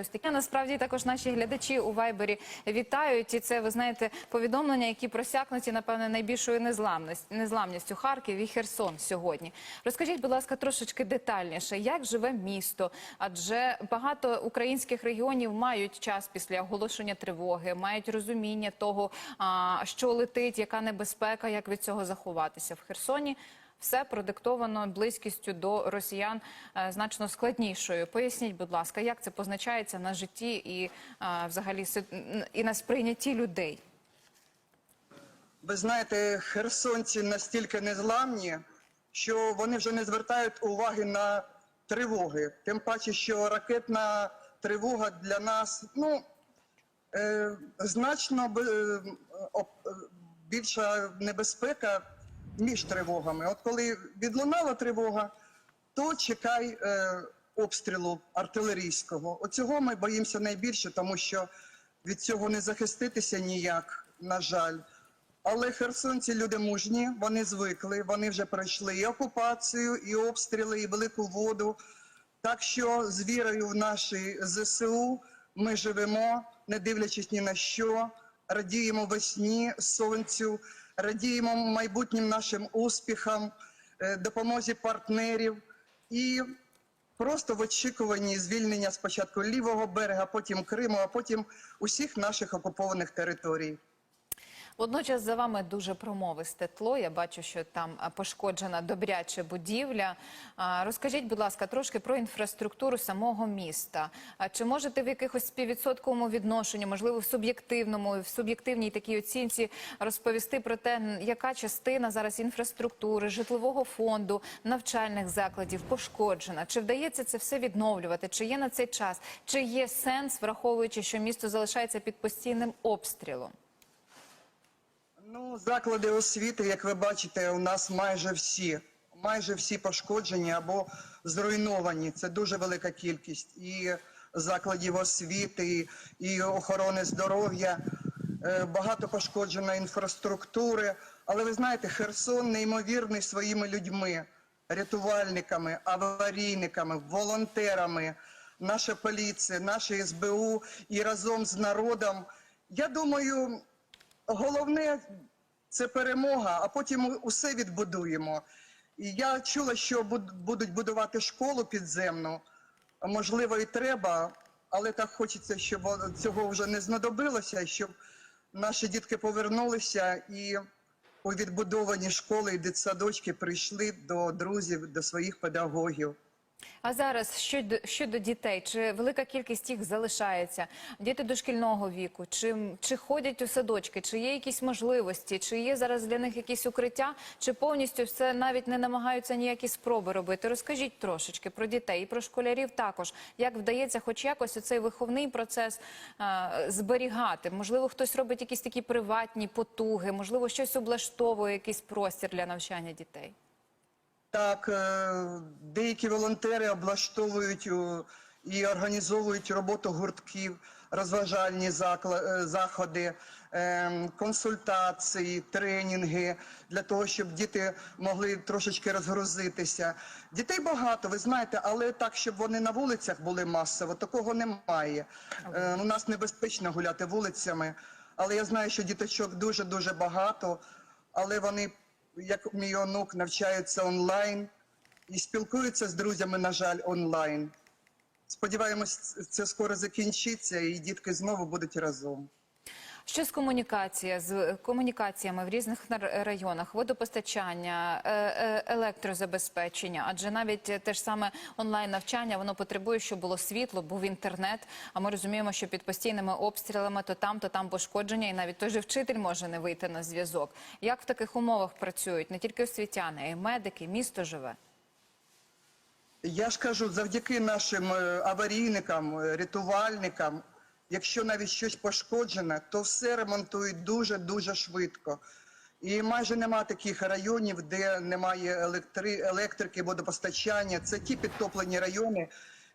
Ось такі насправді також наші глядачі у Вайбері вітають. І це ви знаєте повідомлення, які просякнуті напевне найбільшою незламністю Харків і Херсон сьогодні. Розкажіть, будь ласка, трошечки детальніше, як живе місто? Адже багато українських регіонів мають час після оголошення тривоги, мають розуміння того, що летить, яка небезпека, як від цього заховатися в Херсоні. Все продиктовано близькістю до росіян е, значно складнішою. Поясніть, будь ласка, як це позначається на житті і е, взагалі і на сприйнятті людей? Ви знаєте, херсонці настільки незламні, що вони вже не звертають уваги на тривоги. Тим паче, що ракетна тривога для нас ну, е, значно е, більша небезпека між тривогами. От коли відлунала тривога, то чекай е, обстрілу артилерійського. Оцього ми боїмося найбільше, тому що від цього не захиститися ніяк, на жаль. Але херсонці люди мужні, вони звикли, вони вже пройшли і окупацію, і обстріли, і велику воду. Так що з вірою в наші ЗСУ ми живемо, не дивлячись ні на що, радіємо весні, сонцю, радіємо майбутнім нашим успіхам, е, допомозі партнерів і просто в очікуванні звільнення спочатку лівого берега, потім Криму, а потім усіх наших окупованих територій. Водночас за вами дуже промовисте тло. Я бачу, що там пошкоджена добряча будівля. Розкажіть, будь ласка, трошки про інфраструктуру самого міста. Чи можете в якихось співвідсотковому відношенні, можливо, в суб'єктивному, в суб'єктивній такій оцінці розповісти про те, яка частина зараз інфраструктури, житлового фонду, навчальних закладів пошкоджена? Чи вдається це все відновлювати? Чи є на цей час? Чи є сенс, враховуючи, що місто залишається під постійним обстрілом? Ну, заклади освіти, як ви бачите, у нас майже всі, майже всі пошкоджені або зруйновані. Це дуже велика кількість і закладів освіти, і охорони здоров'я. Е, Багато пошкоджено інфраструктури. Але ви знаєте, Херсон неймовірний своїми людьми, рятувальниками, аварійниками, волонтерами, наша поліція, наша СБУ і разом з народом. Я думаю, головне це перемога, а потім усе відбудуємо. І я чула, що будуть будувати школу підземну. Можливо, і треба, але так хочеться, щоб цього вже не знадобилося, щоб наші дітки повернулися і у відбудовані школи і дитсадочки прийшли до друзів, до своїх педагогів. А зараз щодо, щодо дітей, чи велика кількість їх залишається? Діти дошкільного віку, чи, чи ходять у садочки, чи є якісь можливості, чи є зараз для них якісь укриття, чи повністю все навіть не намагаються ніякі спроби робити? Розкажіть трошечки про дітей і про школярів також. Як вдається, хоч якось оцей виховний процес а, зберігати? Можливо, хтось робить якісь такі приватні потуги, можливо, щось облаштовує, якийсь простір для навчання дітей. Так, е, деякі волонтери облаштовують і організовують роботу гуртків, розважальні е, заходи, е, консультації, тренінги для того, щоб діти могли трошечки розгрузитися. Дітей багато, ви знаєте, але так, щоб вони на вулицях були масово, такого немає. У нас небезпечно гуляти вулицями, але я знаю, що діточок дуже дуже багато, але вони як мій онук навчаються онлайн і спілкуються з друзями, на жаль, онлайн. Сподіваємось, це скоро закінчиться, і дітки знову будуть разом. Що з комунікація з комунікаціями в різних районах, водопостачання, е, е, електрозабезпечення? Адже навіть те ж саме онлайн навчання воно потребує, щоб було світло, був інтернет. А ми розуміємо, що під постійними обстрілами то там, то там пошкодження, і навіть той же вчитель може не вийти на зв'язок. Як в таких умовах працюють не тільки освітяни, а й медики, місто живе. Я ж кажу, завдяки нашим е, аварійникам, рятувальникам, якщо навіть щось пошкоджене, то все ремонтують дуже-дуже швидко. І майже нема таких районів, де немає електри... електрики, водопостачання. Це ті підтоплені райони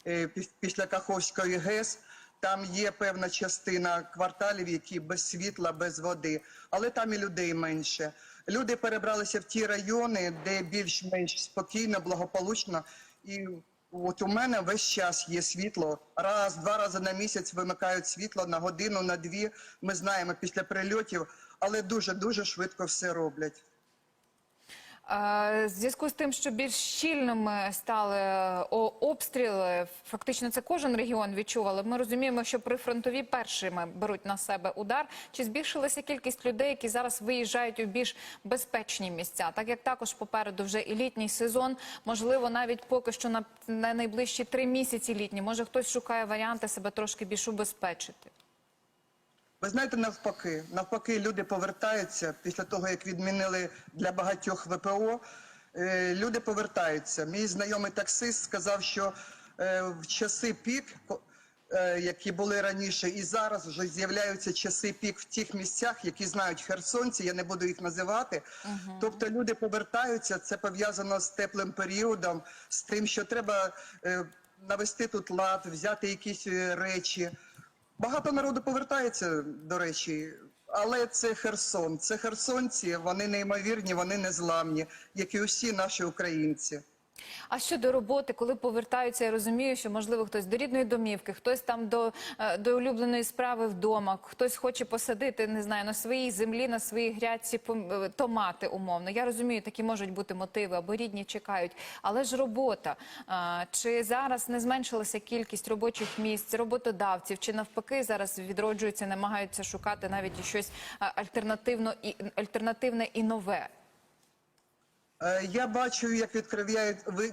е, після Каховської ГЕС. Там є певна частина кварталів, які без світла, без води, але там і людей менше. Люди перебралися в ті райони, де більш-менш спокійно, благополучно, і От у мене весь час є світло. Раз, два рази на місяць вимикають світло на годину, на дві. Ми знаємо після прильотів, але дуже дуже швидко все роблять. Е, В зв'язку з тим, що більш щільними стали е, обстріли, фактично це кожен регіон відчув, але ми розуміємо, що прифронтові першими беруть на себе удар. Чи збільшилася кількість людей, які зараз виїжджають у більш безпечні місця? Так як також попереду вже і літній сезон, можливо, навіть поки що на найближчі три місяці літні, може хтось шукає варіанти себе трошки більш убезпечити. Ви знаєте, навпаки, навпаки, люди повертаються після того, як відмінили для багатьох ВПО. е, Люди повертаються. Мій знайомий таксист сказав, що е, в часи пік, е, які були раніше, і зараз вже з'являються часи пік в тих місцях, які знають херсонці. Я не буду їх називати. Тобто люди повертаються. Це пов'язано з теплим періодом, з тим, що треба навести тут лад, взяти якісь речі. Багато народу повертається, до речі, але це Херсон. Це херсонці, вони неймовірні, вони незламні, як і усі наші українці. А щодо роботи, коли повертаються, я розумію, що можливо хтось до рідної домівки, хтось там до, е, до улюбленої справи вдома, хтось хоче посадити, не знаю, на своїй землі, на своїй грядці е, томати умовно. Я розумію, такі можуть бути мотиви, або рідні чекають. Але ж робота. Чи зараз не зменшилася кількість робочих місць, роботодавців, чи навпаки зараз відроджуються, намагаються шукати навіть щось е, альтернативно і альтернативне і нове? Е, Я бачу, як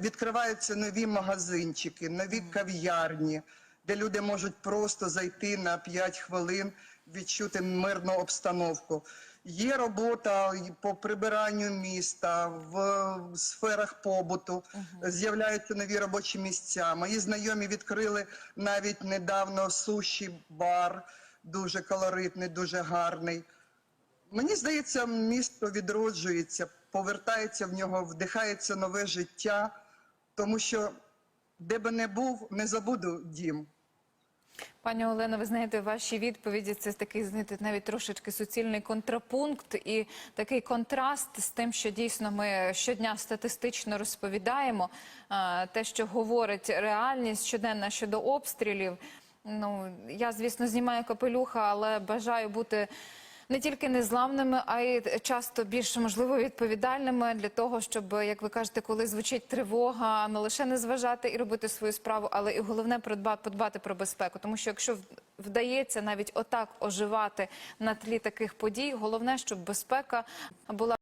відкриваються нові магазинчики, нові кав'ярні, де люди можуть просто зайти на 5 хвилин, відчути мирну обстановку. Є робота по прибиранню міста в сферах побуту, з'являються нові робочі місця. Мої знайомі відкрили навіть недавно суші бар, дуже колоритний, дуже гарний. Мені здається, місто відроджується, повертається в нього, вдихається нове життя, тому що де би не був, не забуду дім. Пані Олено, ви знаєте, ваші відповіді це такий, знаєте, навіть трошечки суцільний контрапункт і такий контраст з тим, що дійсно ми щодня статистично розповідаємо. Те, що говорить реальність щоденна щодо обстрілів. Ну я, звісно, знімаю капелюха, але бажаю бути. Не тільки незламними, а й часто більш можливо відповідальними для того, щоб, як ви кажете, коли звучить тривога, не лише не зважати і робити свою справу, але і головне подбати, про безпеку. Тому що якщо вдається навіть отак оживати на тлі таких подій, головне, щоб безпека була.